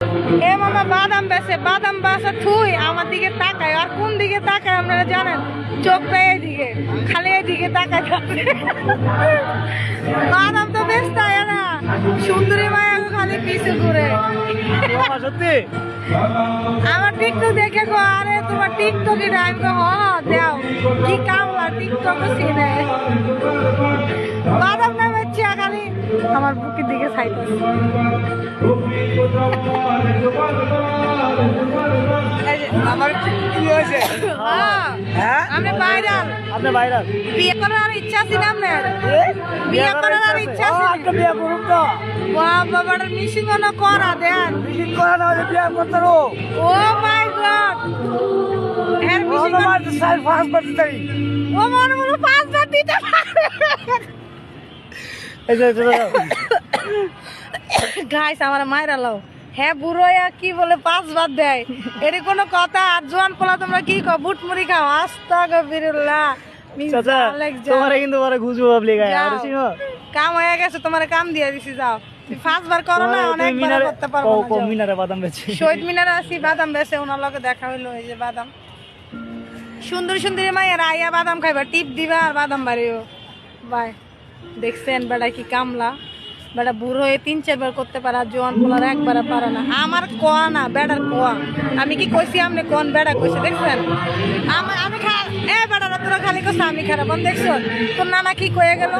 এ বাদাম বেছে বাদাম বাসা থুই, আমার দিকে তাকায়। আর কোন দিকে তাকায় আপনারা জানেন? চোখটা এইদিকে, খালি এইদিকে তাকায় বাদাম তো বেশ তাই না সুন্দরী মায়া খালি পিছু ঘুরে। সত্যি আমার টিকটক দেখে গো, আরে তোমার টিকটক এটা। আমি গো হ দেও। কি কামলা টিকটক সিনে। বাদাম আমার বুকের দিকে চাইতেছে আমার কি হয়েছে? হ্যাঁ? আমি ভাইরাল আপনি ভাইরাল বিয়ে করার ইচ্ছা ছিল আপনার? বিয়ে করার ইচ্ছা ছিল একটা বিয়ে করুন তো। বাবা বাবার মিশিং না করা দেন। বিয়ে করা না হলে বিয়ে করতে ও মাই গড এর মিশিং আমার সাইড ফার্স্ট বাড়তে তাই ও মনে মনে দিতে পারে এই যে। গাইস আমার মায়েরা লাও হ্যাঁ বুড়োয়া কি বলে পাঁচবার দেয়? এর কোনো কথা? আর জোয়ান পোলা তোমরা কি কো বুট মুড়ি খাও? আস্তা গবিরুল্লাহ তোমারে কিন্তু পরে খুঁজবো পাবলিক আয় আর সিনো কাম হয়ে গেছে তোমার কাম দিয়ে দিছি যাও। তুমি করো না অনেক মিনারে করতে পারব না, যাও। মিনারে বাদাম বেচে। শহীদ মিনারে আছি বাদাম বেছে ওনার লগে দেখা হইল এই যে বাদাম। সুন্দর সুন্দরী মায়ের আইয়া বাদাম খাইবা টিপ দিবা আর বাদাম বাড়িও। বাই দেখছেন বেটা কি কামলা। বেটা বুড়ো হয়ে তিন চারবার করতে পারে জোয়ান পোলার একবার পারে না। আমার কোয়া না, বেটার কোয়া। আমি কি কইছি, আপনি কোন বেটা কইছে, দেখছেন? আমি খা এ বেটারা তোরা খালি কইছে, আমি খারাপ। দেখছ, তোর নানা কি কয়ে গেল?